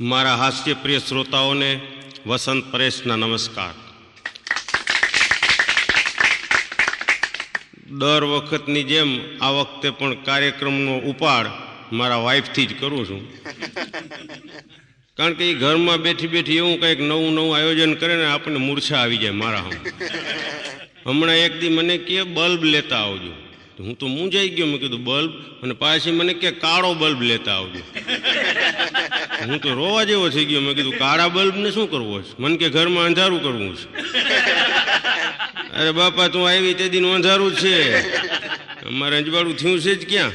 મારા હાસ્યપ્રિય શ્રોતાઓને વસંત પરેશના નમસ્કાર. દર વખતની જેમ આ વખતે પણ કાર્યક્રમનો ઉપાડ મારા વાઈફથી જ કરું છું. કારણ કે એ ઘરમાં બેઠી બેઠી એવું કંઈક નવું નવું આયોજન કરે ને આપણને મૂર્છા આવી જાય મારા હમણાં એક દી મને કે બલ્બ લેતા આવજો. તો હું તો મૂંઝાઈ ગયો, મેં કીધું, બલ્બ. અને પાછી મને કે, કાળો બલ્બ લેતા આવજો. હું તો રોવા જેવો થઈ ગયો, મેં કીધું, કાળા બલ્બને શું કરવો છે? મને કે, ઘરમાં અંધારું કરવું છે. અરે બાપા, તું આવી તે દિન અંધારું છે. અમારે અંજવાળું થયું છે જ ક્યાં?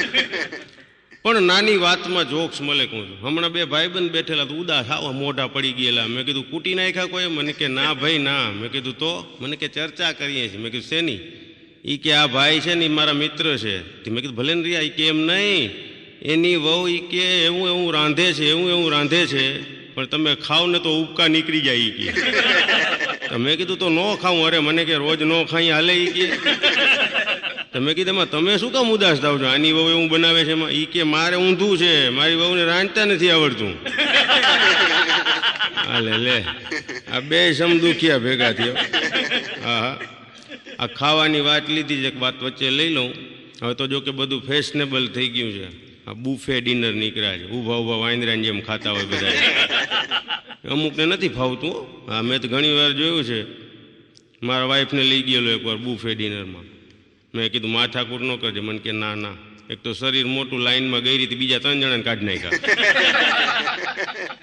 પણ નાની વાતમાં જોક્સ મળે કહું છું. હમણાં બે ભાઈબંધ બેઠેલા તો ઉદાસ, આવા મોઢા પડી ગયેલા. મેં કીધું, કૂટી નાખ્યા કોઈ? મને કે, ના ભાઈ, ના. મેં કીધું, તો? મને કે, ચર્ચા કરીએ છીએ. મેં કીધું, શેની? એ કે આ ભાઈ છે ને એ મારા મિત્ર છે. મેં કીધું, ભલે ને રહ્યા એ કે એમ નહીં. એની વહુ એ કે એવું એવું રાંધે છે, એવું એવું રાંધે છે. પણ તમે ખાવ ને તો ઉપકા નીકળી જાય એ કે. તમે કીધું, તો ન ખાવું અરે, મને કે રોજ ન ખાઈ હાલે એ કે. તમે કીધું, એમાં તમે શું કામ ઉદાસ થાવ છો? આની વહુ એવું બનાવે છે એમાં? એ કે મારે ઊંધું છે. મારી વહુને રાંધતા નથી આવડતું. હાલે લે. આ બે સમદુખિયા ભેગા થયો. હા હા. આ ખાવાની વાત લીધી છે, એક વાત વચ્ચે લઈ લઉં. હવે તો જો કે બધું ફેશનેબલ થઈ ગયું છે. આ બુફે ડિનર નીકળ્યા છે. ઊભા ઊભા વાંદરાની જેમ ખાતા હોય બધા અમુકને નથી ફાવતું, હા. મેં તો ઘણી વાર જોયું છે. મારા વાઈફને લઈ ગયેલો એકવાર બુફે ડિનરમાં મેં. કીધું માથાકૂટ ન કરજે. મને કે, ના ના. એક તો શરીર મોટું લાઈનમાં ગઈ રીતે બીજા ત્રણ જણાને કાઢી નાખ્યા.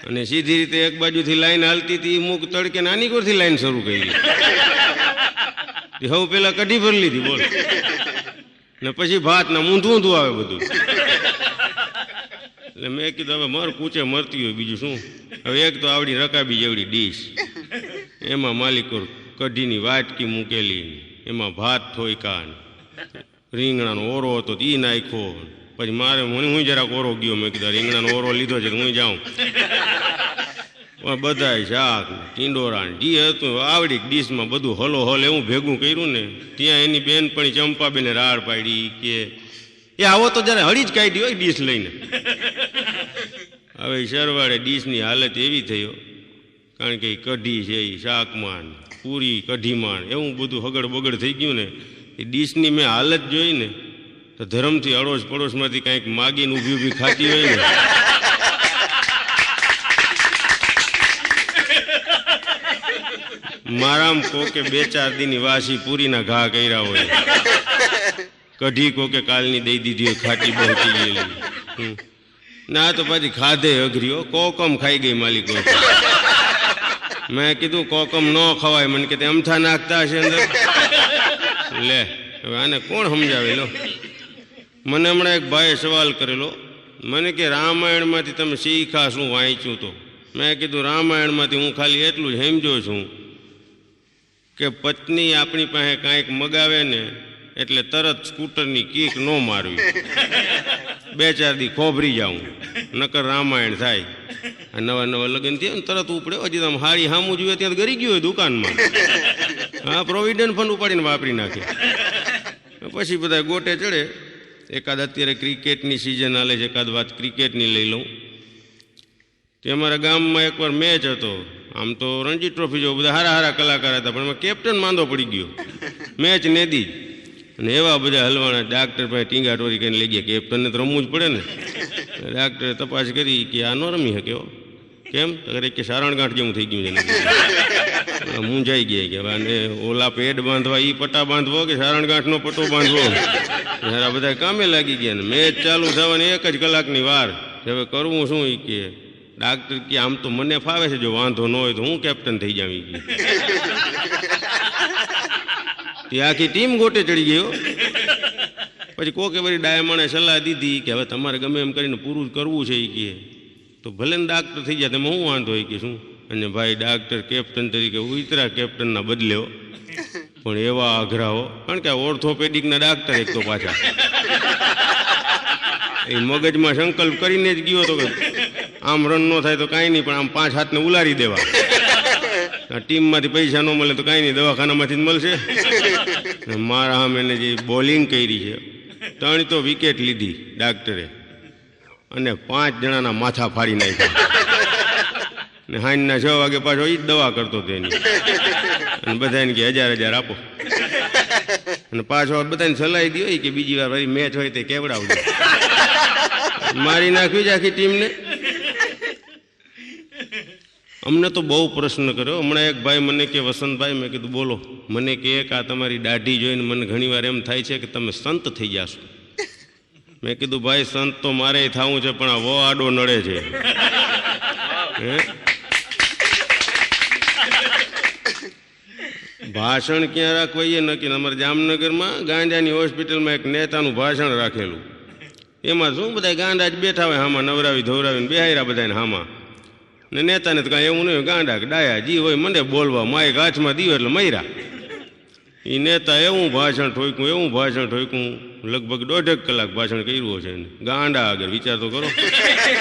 અને સીધી રીતે એક બાજુથી લાઈન હાલતી હતી મૂક તડકે નાની કોરથી લાઈન શરૂ કરી હવે પેલા કઢી ભરી લીધી, બોલ. ને પછી ભાત ને ઊંધું ઊંધું આવે બધું. એટલે મેં કીધું, હવે મર કૂચે મરતી હોય બીજું શું? હવે એક તો આવડી રકાબી જેવડી ડીશ. એમાં માલિકો કઢીની વાટકી મૂકેલી, એમાં ભાત થોયકા રીંગણાનો ઓરો હતો ઈ નાખ્યો. પછી મારે હું હું જરાક ઓરો ગયો? મેં કીધું રીંગણાનો ઓરો લીધો છે હું જાઉં. બધાય શાક ને ટીંડોરા ને હતું. આવડી ડીશમાં બધું હલો હલ એવું ભેગું કર્યું ને, ત્યાં એની બેન પણ ચંપાબેને રાડ પાડી કે, એ આવો તો જયારે હળી જ કાઢી હોય ડીશ લઈને. હવે સરવાળે ડીશની હાલત એવી થયો, કારણ કે કઢી છે એ શાકમાન પૂરી કઢીમાં ને, એવું બધું હગડ બગડ થઈ ગયું ને એ ડીશની મેં હાલત જોઈ ને, તો ધર્મથી અડોશ પડોશમાંથી કાંઈક માગીને ઊભી ઊભી ખાતી હોય ને મારામ કોકે બે ચાર દીની વાસી પૂરીના ઘા કર્યા હોય. કઢી કોકે કાલની દઈ દીધી હોય, ખાટી બહતી ગયેલી. ના, તો પછી ખાધે અઘરીઓ. કોકમ ખાઈ ગઈ માલિકો મેં કીધું, કોકમ ન ખવાય. મને કે તે અમથા નાખતા હશે અંદર. લે, હવે આને કોણ સમજાવે, લો. મને હમણાં એક ભાઈએ સવાલ કરેલો. મને કે, રામાયણમાંથી તમે શીખા શું વાંચ્યું તો? મેં કીધું, રામાયણમાંથી હું ખાલી એટલું જ સમજો છું. કે પત્ની આપણી પાસે કાંઈક મગાવે ને એટલે તરત સ્કૂટરની કીક ન મારવી. બે ચાર દી ખોભરી જાઉં. નકર રામાયણ થાય. નવા નવા લગ્ન થયા ને તરત ઉપડે. હજી તમે હારી હામું જોઈએ ત્યાં ગરી ગયું હોય દુકાનમાં. હા પ્રોવિડન્ટ ફંડ ઉપાડીને વાપરી નાખે. પછી બધા ગોટે ચડે. એકાદ અત્યારે ક્રિકેટની સિઝન હાલે છે, એકાદ વાત ક્રિકેટની લઈ લઉં. તે અમારા ગામમાં એકવાર મેચ હતો. આમ તો રણજી ટ્રોફી જેવો બધા હારા હારા કલાકાર હતા, પણ એમાં કેપ્ટન માંદો પડી ગયો. મેચ નેદી. અને એવા બધા હલવાના ડાક્ટર પાસે ટીંગા ટોરી કરીને લઈ ગયા. કેપ્ટનને તો રમવું જ પડે ને. ડાક્ટરે તપાસ કરી કે આ ન રમી શકે. કેમ? કહે, કે સારણગાંઠ જેવું થઈ ગયું છે. મૂંઝાઈ ગયા કે અને ઓલા પેડ બાંધવા એ પટ્ટા બાંધવો કે સારણગાંઠનો પટ્ટો બાંધવો? ત્યારે બધા કામે લાગી ગયા ને. મેચ ચાલુ થવાની એક જ કલાકની વાર. હવે કરવું શું એ કે ડાક્ટર કે આમ તો મને ફાવે છે, જો વાંધો ન હોય તો હું કેપ્ટન થઈ જાવી તે આખી ટીમ ગોટે ચડી ગયો પછી કોકે વળી ડાયમણે સલાહ દીધી કે હવે તમારે ગમે એમ કરીને પૂરું કરવું છે એ કે. તો ભલે ને ડાક્ટર થઈ જાય, તમે હું વાંધો હોય કે શું? અને ભાઈ ડાક્ટર કેપ્ટન તરીકે ઉતરા કેપ્ટનના બદલ્યો પણ એવા અઘરાઓ કારણ કે ઓર્થોપેડિકના ડાક્ટર એક તો પાછા. એ મગજમાં સંકલ્પ કરીને જ ગયો તો કે આમ રન ન થાય તો કાંઈ નહીં પણ આમ પાંચ હાથને ઉલારી દેવા. ટીમમાંથી પૈસા ન મળે તો કાંઈ નહીં દવાખાનામાંથી જ મળશે. અને મારા સામે એને જે બોલિંગ કરી છે ત્રણ તો વિકેટ લીધી ડાક્ટરે. અને પાંચ જણાના માથા ફાડી નાખ્યા. ને હાંજના છ વાગે પાછો એ જ દવા કરતો તેની અને બધાને કે હજાર હજાર આપો. અને પાછો બધાને સલાહ દી હોય કે બીજી વાર મેચ હોય તે કેવડાવજો. મારી નાખવી જ આખી ટીમને? અમને તો બહુ પ્રશ્ન કર્યો. હમણાં એક ભાઈ મને કે વસંતભાઈ મેં કીધું બોલો. મને કે એક આ તમારી દાઢી જોઈને મને ઘણીવાર એમ થાય છે કે તમે સંત થઈ જાશો મેં કીધું ભાઈ સંત તો મારે થવું છે પણ આ વો આડો નડે છે? ભાષણ ક્યાં રાખવા? એ નક્કી અમારે જામનગરમાં ગાંજાની હોસ્પિટલમાં એક નેતાનું ભાષણ રાખેલું. એમાં શું બધા ગાંડા જ બેઠા હોય હામાં નવરાવી ધોવરાવીને બેહાયરા બધાને હામાં. ને નેતાને તો કાંઈ એવું નહીં ગાંડા કે ડાયા જી હોય મને બોલવા માય હાથમાં દીયો એટલે મર્યા. એ નેતા એવું ભાષણ ઠોક્યું એવું ભાષણ ઠોક્યું લગભગ દોઢેક કલાક ભાષણ કર્યું છે એને. ગાંડા આગળ વિચાર તો કરો.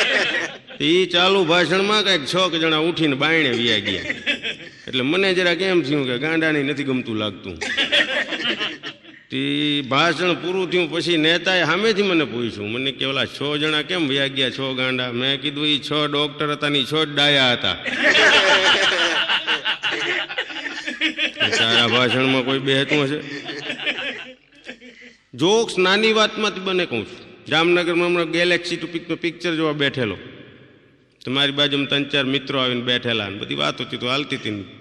એ ચાલુ ભાષણમાં કંઈક છ કે જણા ઉઠીને બાયણે વ્યા ગયા. એટલે મને જરા કેમ થયું કે ગાંડાની નથી ગમતું લાગતું. તે ભાષણ પૂરું થયું પછી નેતાએ સામેથી મને પૂછ્યું. મને કે ઓલા છ જણા કેમ વ્યા ગયા છ ગાંડા? મેં કીધું એ છ ડોક્ટર હતા ને છ ડાયા હતા. સારા ભાષણમાં કોઈ બેહતું હશે? જોક્સ નાની વાતમાંથી બને કહું છું. જામનગરમાં હમણાં ગેલેક્સી ટુ પિક્ચર જોવા બેઠેલો. તમારી બાજુમાં ત્રણ ચાર મિત્રો આવીને બેઠેલા બધી વાતો હતી તો હાલતી હતી.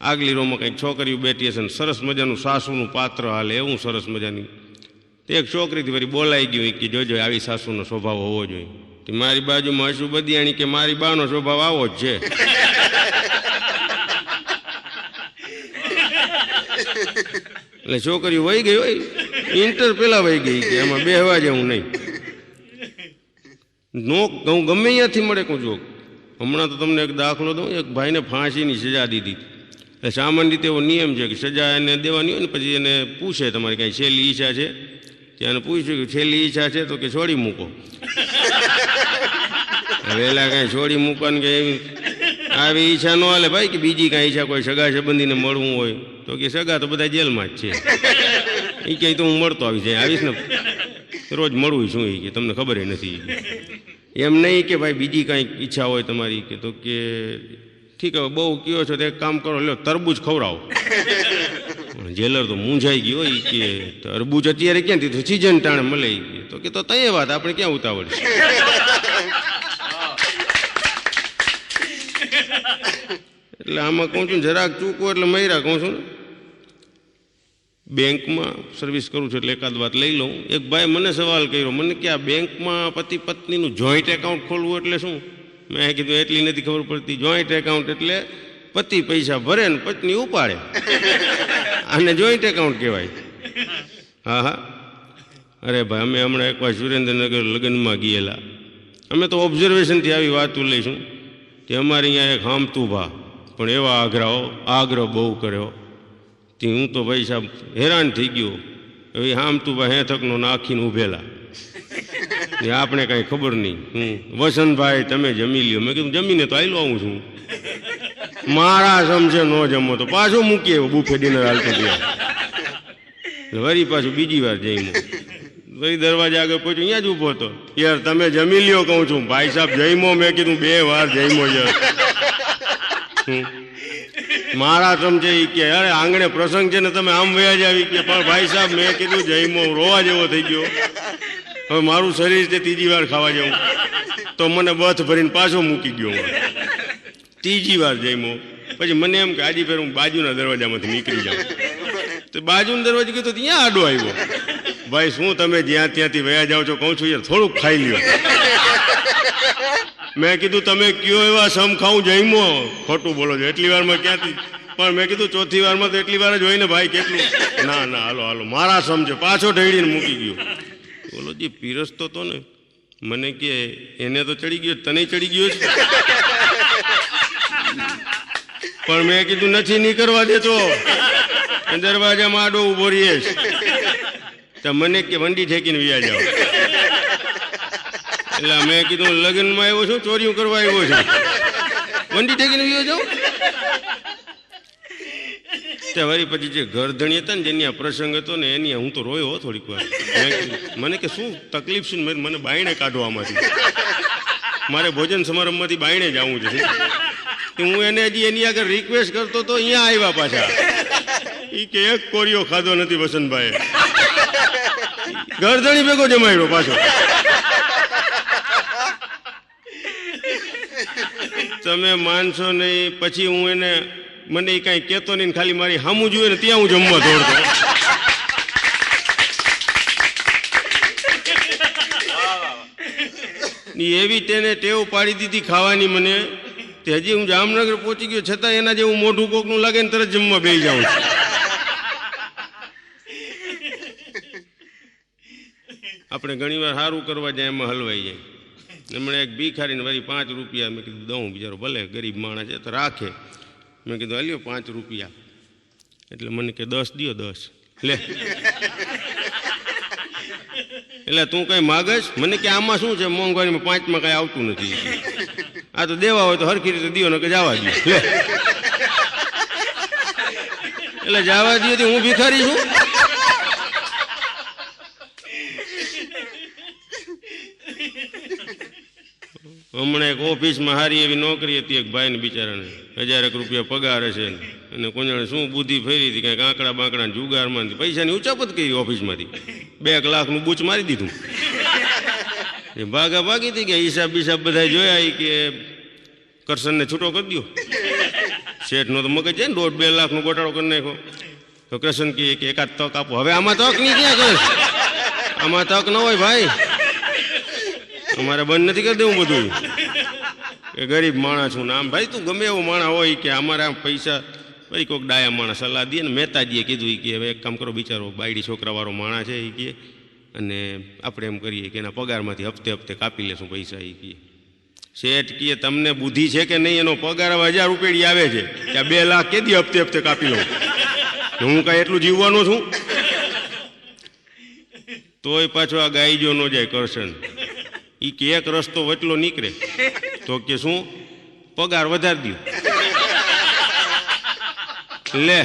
આગલી રોમાં કંઈક છોકરીઓ બેઠી હશે ને સરસ મજાનું સાસુનું પાત્ર હાલે, એવું સરસ મજાની. તે એક છોકરીથી વળી બોલાઈ ગયું કે, જોજો, આવી સાસુનો સ્વભાવ હોવો જોઈએ. તે મારી બાજુમાં હશું બદિયાણી કે, મારી બાનો સ્વભાવ આવો જ છે. એટલે છોકરી વહી ગઈ હોય ઇન્ટર પેલા વહી ગઈ કે એમાં બેહવા જેવું નહીં. નો હું ગમે ત્યાંથી મળે કહું છું હમણાં તો તમને એક દાખલો દઉં, એક ભાઈને ફાંસીની સજા દીધી. એટલે સામાન્ય રીતે એવો નિયમ છે કે સજા એને દેવાની હોય ને પછી એને પૂછે તમારી કાંઈ છેલ્લી ઈચ્છા છે? ત્યાં પૂછ્યું કે છેલ્લી ઈચ્છા છે તો કે છોડી મૂકો. વહેલા કાંઈ છોડી મૂકવાની કે એવી આવી ઈચ્છા ન હાલે ભાઈ કે બીજી કાંઈ ઈચ્છા કોઈ સગા સંબંધીને મળવું હોય તો કે સગા તો બધા જેલમાં જ છે. એ કહે તો હું મળતો આવીશ જાય. આવીશ ને રોજ મળવું શું એ કે તમને ખબર નથી. એમ નહીં કે ભાઈ બીજી કાંઈક ઈચ્છા હોય તમારી કે તો કે ઠીક હવે બહુ કયો છો તો એક કામ કરો લ્યો તરબૂજ ખવડાવો. જેલર તો મૂંઝાઈ ગયો એ કે તરબૂજ અત્યારે ક્યાંથી તો સિઝન ટાણે મળે તો કે તો તય વાત આપણે ક્યાં ઉતાવળ છે? એટલે આમાં કહું છું જરાક ચૂકવો એટલે મયરા કહું છું. બેંકમાં સર્વિસ કરું છું એટલે એકાદ વાત લઈ લઉં. એક ભાઈ મને સવાલ કર્યો મને કે આ બેંકમાં પતિ પત્નીનું જોઈન્ટ એકાઉન્ટ ખોલવું એટલે શું? મેં કીધું, એટલી નથી ખબર પડતી જોઈન્ટ એકાઉન્ટ એટલે પતિ પૈસા ભરે ને પત્ની ઉપાડે. આને જોઈન્ટ એકાઉન્ટ કહેવાય. હા હા. અરે ભાઈ, અમે હમણાં એકવાર સુરેન્દ્રનગર લગ્નમાં ગયેલા. અમે તો ઓબ્ઝર્વેશનથી આવી વાતો લઈશું. કે અમારે અહીંયા એક હામતુભા પણ એવા આગ્રહો આગ્રહ બહુ કર્યો. તે હું તો ભાઈ સાહેબ હેરાન થઈ ગયો. હવે હામતુભા હે થકનો નાખીને ઊભેલા. ને આપણે કાંઈ ખબર નહીં. હું વસંતભાઈ, તમે જમી લ્યો. મેં કીધું, જમીને તો આવી આવું છું. મારા સમજે ન જમો તો પાછું મૂકીએ બુફે ડિનર હાલતો ગયા. વરી પાછું બીજી વાર જઈમો વળી દરવાજા આગળ પહોંચ્યો, અહીંયા જ ઊભો હતો. યાર, તમે જમી લ્યો કહું છું. ભાઈ સાહેબ જઈમો મેં કીધું, બે વાર જઈમો યાર. મારા સમજે કે, અરે, આંગણે પ્રસંગ છે ને તમે આમ વયા જાવી કે, પણ ભાઈ સાહેબ, મેં કીધું જઈમો રોવા જેવો થઈ ગયો. હવે મારું શરીર છે ત્રીજી વાર ખાવા જવું. તો મને બથ ભરીને પાછો મૂકી ગયો. ત્રીજી વાર જઈમો પછી મને એમ કે આજે ફેર હું બાજુના દરવાજામાંથી નીકળી જાઉં. તો બાજુનો દરવાજો કીધું ત્યાં આડો આવ્યો. ભાઈ, શું તમે જ્યાં ત્યાંથી વયા જાઓ છો કહું છું, યાર, થોડુંક ખાઈ લ્યો. મેં કીધું, તમે કયો એવા સમ ખાવું જઈમો ખોટું બોલો છો. એટલી વારમાં ક્યાંથી? પણ મેં કીધું, ચોથી વારમાં તો એટલી વાર જ હોય ને ભાઈ, કેટલું? ના ના, હાલો હાલો, મારા સમ છે. પાછો ઢળીને મૂકી ગયો બોલો જે પીરસતો તો ને. મને કે એને તો ચડી ગયો, તને ચડી ગયો છે? પણ મેં કીધું, નથી, નહીં કરવા દેતો. દરવાજામાં આડો ઊભો રહીએ તો મને કે, વંડી ઠેકીને વ્યા જાઓ. એટલે મેં કીધું, લગ્નમાં આવ્યો છું, ચોરીઓ કરવા આવ્યો છું. વંડી ઠેકીને વ્યો જાઉં તે વળી પછી જે ઘરધણી હતા ને જેની આ પ્રસંગ હતો ને એની હું તો રોયો થોડીક વાર. મને કે શું તકલીફ શું ને મને બાયણે કાઢવામાંથી મારે ભોજન સમારંભમાંથી બાયણે જવું છે. હું એને હજી એની આગળ રિક્વેસ્ટ કરતો તો અહીંયા આવ્યા પાછા. એ કે એક કોરિયો ખાધો નથી વસંતભાઈ ઘરધણી ભેગો જમાડ્યો પાછો. તમે માનશો નહીં, પછી હું એને મને એ કાંઈ કહેતો નહીં ખાલી મારી સામું જોઈએ ને ત્યાં હું જમવા દોડતો એવી તેને ટેવ પાડી દીધી ખાવાની મને તે હજી હું જામનગર પહોંચી ગયો છતાં એના જેવું મોઢું કોકનું લાગે ને તરત જમવા બેસી જાઉં છું. આપણે ઘણીવાર સારું કરવા જાય એમાં હલવાઈ જાય. હમણાં એક ભીખારીને વળી પાંચ રૂપિયા મેં કીધું દઉં બિચારો ભલે ગરીબ માણસ છે તો રાખે. મેં કીધું, હાલ્યો, પાંચ રૂપિયા. એટલે મને કે, દસ દિયો દસ. લે. એટલે તું કઈ માગશ મને કે, આમાં શું છે? મોંઘવારીમાં પાંચમાં કઈ આવતું નથી. આ તો દેવા હોય તો હરખી રીતે દિયો ને કે જવા દો એટલે જવા દો હું ભિખારી છું? હમણાં એક ઓફિસમાં સારી એવી નોકરી હતી, એક ભાઈને બિચારાને હજારેક રૂપિયા પગાર હશે અને કોઈને શું બુદ્ધિ ફેરી હતી, કાંઈક આંકડા બાંકડા જુગારમાં પૈસાની ઉચાપત કરી ઓફિસમાંથી. બે લાખનું બૂચ મારી દીધું. એ ભાગા ભાગી હતી કે હિસાબ બિસાબ બધા જોયા કે કરશનને છૂટો કરી દો શેઠનો તો મગજ છે ને, દોઢ બે લાખનો ગોટાળો કરી નાખ્યો. તો કૃષ્ણ કહે કે એકાદ તક આપો. હવે આમાં તક નહીં ક્યાં કર? આમાં તક ન હોય ભાઈ. અમારે બંધ નથી કરી દેવું બધું. કે ગરીબ માણસ હું આમ ભાઈ તું ગમે એવો માણસ હોય કે અમારા પૈસા, ભાઈ કોઈક ડાયા માણસ સલાહ દઈએ ને મહેતાજીએ કીધું એ કે હવે એક કામ કરો, બિચારો બાયડી છોકરાવાળો માણસ છે એ કે, અને આપણે એમ કરીએ કે એના પગારમાંથી હપ્તે હપ્તે કાપી લેશું પૈસા એ કહે શેઠ કહે તમને બુદ્ધિ છે કે નહીં, એનો પગાર હજાર રૂપિયા આવે છે, કે બે લાખ કેદી હપ્તે હપ્તે કાપી લઉં? હું કાંઈ એટલું જીવવાનો છું? તોય પાછો આ ગાયજો ન જાય કરશન. એ કે એક રસ્તો વચલો નીકળે. તો કે શું? પગાર વધારી દો લે,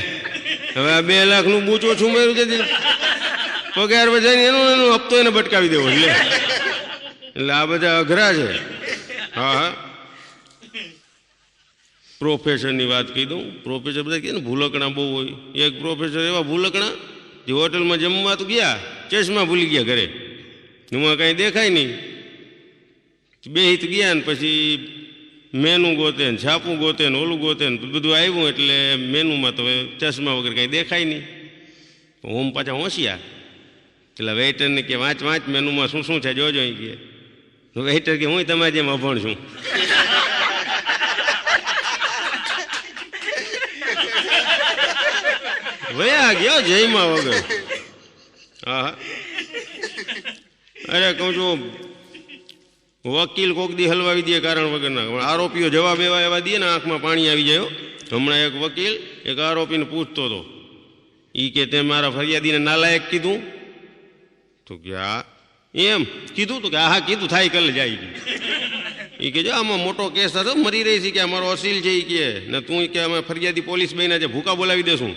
હવે આ બે લાખનું બૂચ ઓછું મેળ્યું છે પગાર વધારી એનો એનો હપ્તો એને ભટકાવી દેવો, લે. એટલે આ બધા અઘરા છે. હા હા. પ્રોફેસરની વાત કહી દઉં. પ્રોફેસર બધા કહે ને, ભૂલકણા બહુ હોય. એક પ્રોફેસર એવા ભૂલકણા, જે હોટલમાં જમવા તો ગયા, ચશ્મા ભૂલી ગયા ઘરે. એમાં કાંઈ દેખાય નહીં. બે હિત ગયા ને પછી મેનુ ગોતે ને છાપું ગોતે ને ઓલું ગોતે ને બધું આવ્યું એટલે મેનુમાં તો ચશ્મા વગર કાંઈ દેખાય નહીં. ઓમ પાછા હોશિયાર. એટલે વેઇટરને કે વાંચ વાંચ મેનુમાં શું શું છે જોજો અહીં કે. વેઇટર કે હું તમારી જેમ અભણ છું. વયા ગયો જયમાં વગર. હા. અરે કહું છું વકીલ કોક દી હલવાવી દે કારણ વગરના. આરોપીઓ જવાબ એવા એવા દે ને આંખમાં પાણી આવી જાય હમણાં એક વકીલ એક આરોપીને પૂછતો હતો એ કે તે મારા ફરિયાદીને નાલાયક કીધું. તો કે હા. એમ? કીધું તો કે હા કીધું. થાય કલ જાય એ કે જો, આમાં મોટો કેસ હતો, મરી રહી છે કે અમારો અસીલ છે એ કે. ને તું કે અમે ફરિયાદી પોલીસ બહીને છે, ભૂકા બોલાવી દેશું.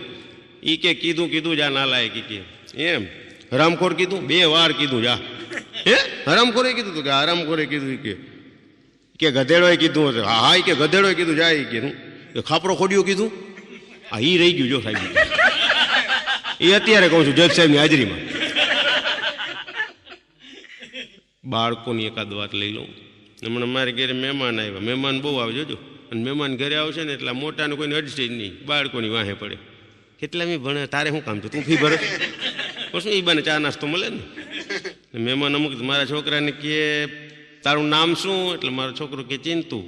એ કે કીધું કીધું, જ આ નાલાયક કે. એમ? હરામખોર કીધું? બે વાર કીધું જા. હે? હરામખોરે કીધું તું કે હરામખોરે કીધું કે કે ગધેડોએ કીધું હશે. હા હા કે ગધેડોએ કીધું જાય ઈ કે. ખાપરો ખોડ્યો કીધું? હા એ રહી ગયું જો સાહેબ. એ અત્યારે કહું છું જજ સાહેબની હાજરીમાં. બાળકોની એકાદ વાત લઈ લઉં. હમણાં મારે ઘરે મહેમાન આવ્યા. મહેમાન બહુ આવે જોજો. અને મહેમાન ઘરે આવશે ને એટલા મોટાને કોઈને અડશે જ નહીં. બાળકોની વાહે પડે. કેટલા મેં ભણે? તારે શું કામ છે? તું ફી ભરે? પણ શું એ બને ચા નાસ્તો મળે ને? મહેમાન અમુક મારા છોકરાને કે તારું નામ શું? એટલે મારો છોકરો કે ચિંતુ.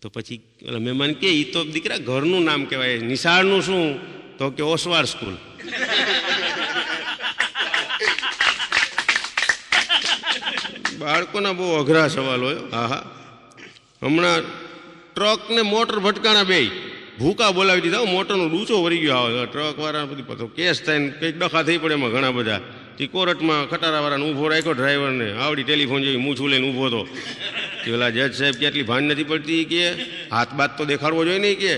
તો પછી ઓલા મહેમાન કે એ તો દીકરા ઘરનું નામ કહેવાય નિશાળનું શું? તો કે ઓસવાળ સ્કૂલ. બાળકોના બહુ અઘરા સવાલ હોય હા. હા હમણાં ટ્રક ને મોટર ભટકાણા બે ભૂકા બોલાવી દીધા. મોટરનો ડૂચો વરી ગયો. આવે ટ્રક વાળા બધી પાછો કેસ થાય ને કંઈક ડખા થઈ પડે એમાં ઘણા બધા. તે કોર્ટમાં ખટારાવાળાને ઊભો રાખ્યો ડ્રાઈવરને. આવડી ટેલિફોન જેવી મૂછું લઈને ઊભો હતો. કે પેલા જજ સાહેબ કે આટલી ભાન નથી પડતી કે. હાથ બાત તો દેખાડવો જોઈએ નહીં કે.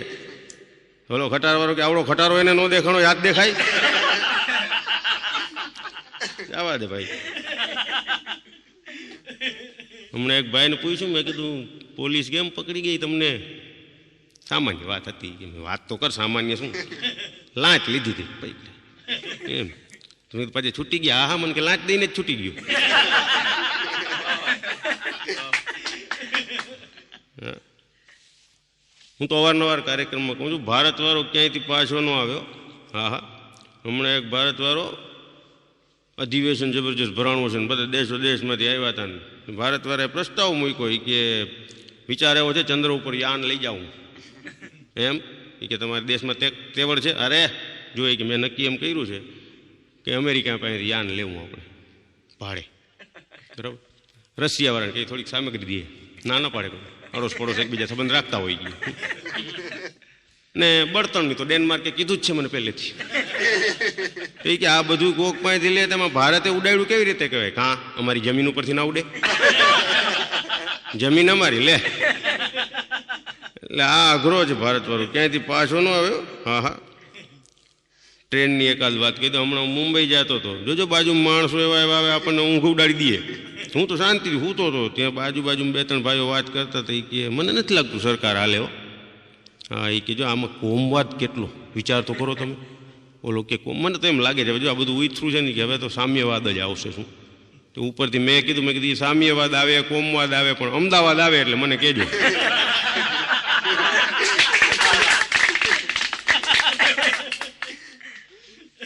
ઓલો ખટારવાળો કે આવડો ખટારો એને ન દેખાણો હાથ દેખાય? જવા દે ભાઈ? હમણાં એક ભાઈને પૂછ્યું, મેં કીધું, પોલીસ કેમ પકડી ગઈ તમને? સામાન્ય વાત હતી કે વાત તો કર, સામાન્ય શું? લાંચ લીધી હતી પૈકી. એમ. તમે પછી છૂટી ગયા. હા મને કે લાંચ દઈને જ છૂટી ગયું. હું. તો અવારનવાર કાર્યક્રમમાં કહું છું, ભારતવાળો ક્યાંયથી પાછો ન આવ્યો? હા હા હમણાં એક ભારતવાળો અધિવેશન જબરજસ્ત ભરાણું છે ને બધા દેશો દેશમાંથી આવ્યા હતા ને. ભારતવાળાએ પ્રસ્તાવ મૂક્યો કે વિચાર એવો છે, ચંદ્ર ઉપર યાન લઈ જાઉં. એમ? એ કે તમારા દેશમાં તે તેવડ છે? અરે જોઈએ કે મેં નક્કી એમ કર્યું છે કે અમેરિકા પાસે યાન લેવું આપણે. ભાડે. બરાબર? રશિયાવાળાને કંઈ થોડીક સામગ્રી દઈએ. ના ના પાડે અડોશ પડોશ એકબીજા સંબંધ રાખતા હોય ગયું ને બળતણની તો ડેનમાર્કે કીધું જ છે મને પહેલેથી. એ કે આ બધું કોક પાસેથી લે, તેમાં ભારતે ઉડાડ્યું કેવી રીતે કહેવાય? કાં? અમારી જમીન ઉપરથી ના ઉડે? જમીન અમારી, લે. એટલે આ અઘરો છે ભારતવાળો. વાળું ક્યાંયથી પાછો ન આવ્યો? હા હા. ટ્રેનની એકાદ વાત કહી દો. હમણાં મુંબઈ જતો હતો. જોજો બાજુ માણસો એવા એવા આવે, આપણને ઊંઘ ઉડાડી દઈએ હું તો શાંતિથી સૂતો હતો. ત્યાં બાજુ બાજુ બે ત્રણ ભાઈઓ વાત કરતા હતા. એ કે, મને નથી લાગતું સરકાર હાલે હો. હા એ કહેજો આમાં કોમવાદ કેટલો? વિચાર તો કરો તમે. ઓલો કે મને તો એમ લાગે છે જો આ બધું ઉતરું છે ને કે, હવે તો સામ્યવાદ જ આવશે શું? તો ઉપરથી મેં કીધું મેં કીધું એ સામ્યવાદ આવે, કોમવાદ આવે, પણ અમદાવાદ આવે એટલે મને કહેજો.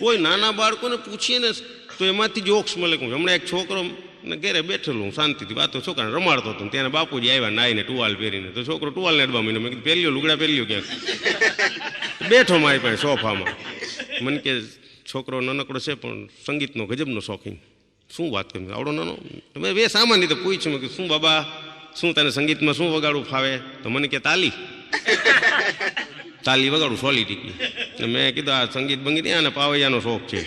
કોઈ નાના બાળકોને પૂછીએ ને તો એમાંથી જોક્સ મળે. કહું હમણાં એક છોકરો ઘેરે બેઠેલો હું શાંતિથી. વાતો છોકરાને રમાડતો હતો ત્યાં બાપુજી આવ્યા નાઈને ટુવાલ પહેરીને. તો છોકરો ટુવાલ નેડવા માંડ્યો. મેં કીધું પહેલ્યો લુગડા પહેલ્યો ક્યાંક? બેઠો મારી પાસે સોફામાં. મને કે છોકરો નાનકડો છે પણ સંગીતનો ગજબનો શોખીન શું વાત કરી? આવડો નાનો? મેં બે સામાન્ય રીતે પૂછ્યું મેં કે શું બાબા શું તને સંગીતમાં શું વગાડવું ફાવે? તો મને કે તાલી. તાલી વગાડું સોલી ટીકી. મેં કીધું, આ સંગીત બંગીત આને પાવૈયાનો શોખ છે.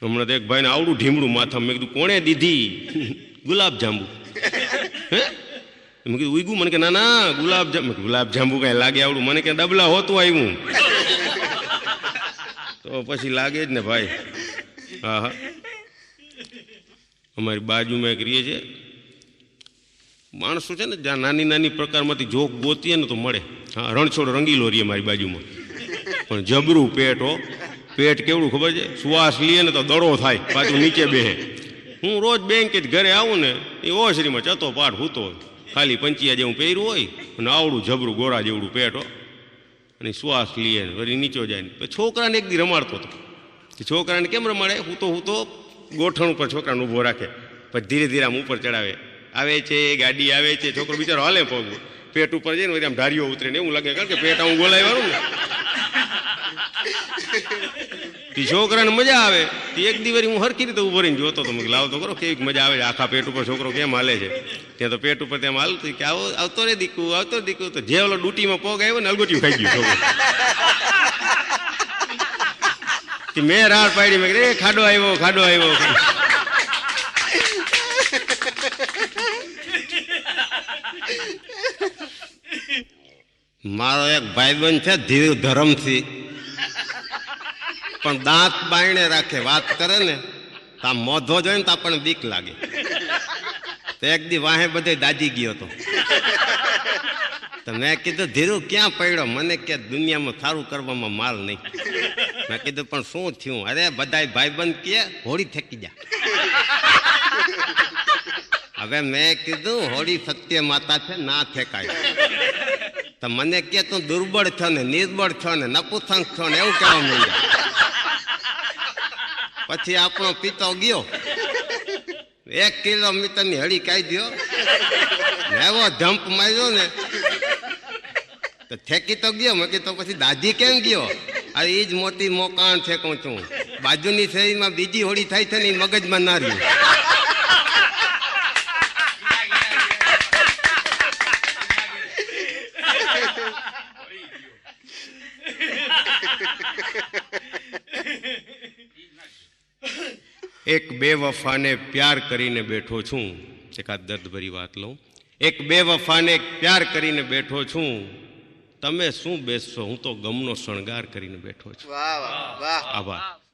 હમણાં તો એક ભાઈને આવડું ઢીમડું માથા મેં કીધું, કોણે દીધી? ગુલાબ જાંબુ હે મેં કીધું ઉગું મને કે, ના ના ગુલાબ જાંબુ ગુલાબ જાંબુ કાંઈ લાગે આવડું? મને કે, ડબલા હોતું આવ્યું. તો પછી લાગે જ ને ભાઈ. હા હા. અમારી બાજુમાં એક રીએ છે. માણસો છે ને જ્યાં નાની નાની પ્રકારમાંથી જોક ગોતીએ ને તો મળે. હા, રણછોડ રંગીલો રીએ મારી બાજુમાં. પણ જબરું પેટ હો. પેટ કેવડું ખબર છે? શ્વાસ લઈએ ને તો દડો થાય, પાછું નીચે બેહે. હું રોજ બેંકે જ ઘરે આવું ને, એ ઓસરીમાં ચતો પાઠ હૂતો ખાલી પંચિયા જેવું પહેર્યું હોય અને આવડું જબરું ગોરા જેવડું પેટ હો. અને શ્વાસ લઈએ ને વળી નીચો જાય ને. છોકરાને એક દી રમાડતો હતો. છોકરાને કેમ રમાડે? હું તો હું તો ગોઠણ ઉપર છોકરાને ઊભો રાખે. પછી ધીરે ધીરે આમ ઉપર ચડાવે. આવે છે, ગાડી આવે છે, છોકરો બિચારો હાલે પગ. પેટ ઉપર જઈને પછી આમ ધારીઓ ઉતરે ને એવું લાગે, કારણ કે પેટ આવું ગોલાયવાનું ને. છોકરાને મજા આવે. તે એક દિવસ હું હરખી રીતે ઊભો રહીને જોતો તો લાવતો લાવ તો કરો કેવી મજા આવે આખા પેટ ઉપર છોકરો કેમ હાલે છે? ત્યાં તો પેટ ઉપર તેમ હાલતું કે આવો, આવતો રે દીકું, આવતો દીકું. તો જે ઓલો ડૂટીમાં પગ આવ્યો ને અલગોટી ખાઈ ગયું છોકરો. મેં રાડ પાડી મેં ખાડો આવ્યો ખાડો આવ્યો. મારો એક ભાઈબંધ છે, ધીર ધરમથી પણ દાંત બાયણે રાખે, વાત કરે ને, તા મોધો જોઈ ને તા પણ બીક લાગે. તો એક દી વાહે બધે દાજી ગયો હતો તો મેં કીધું, ધીરુ, ક્યાં પડ્યો? મને કે દુનિયામાં સારું કરવામાં માલ નહીં. મેં કીધું, પણ શું થયું? અરે બધા ભાઈબંધ કે, હોળી થેકી જા. હવે મેં કીધું, હોળી સત્ય માતા છે, ના થેકાય તો મને કે, તું દુર્બળ છો ને, નિર્બળ છો ને નપુસંગ છો ને, એવું કહેવા માંડ્યા. પછી આપણો પિતો ગયો. એક કિલોમીટરની હળી કાઢી દો એવો જમ્પ માર્યો ને. તો ઠેકી તો ગયો. મેં કીધું પછી દાદી કેમ ગયો? અરે એ જ મોટી મોકાણ કહું છું. બાજુની શેરીમાં બીજી હોળી થાય છે ને મગજમાં ના રહ્યું. એક બે વફાને પ્યાર કરીને બેઠો છું. એક આ દર્દભરી વાત લઉં. એક બે વફાને પ્યાર કરીને બેઠો છું. તમે શું બેસશો? હું તો ગમનો શણગાર કરીને બેઠો છું. આભાર.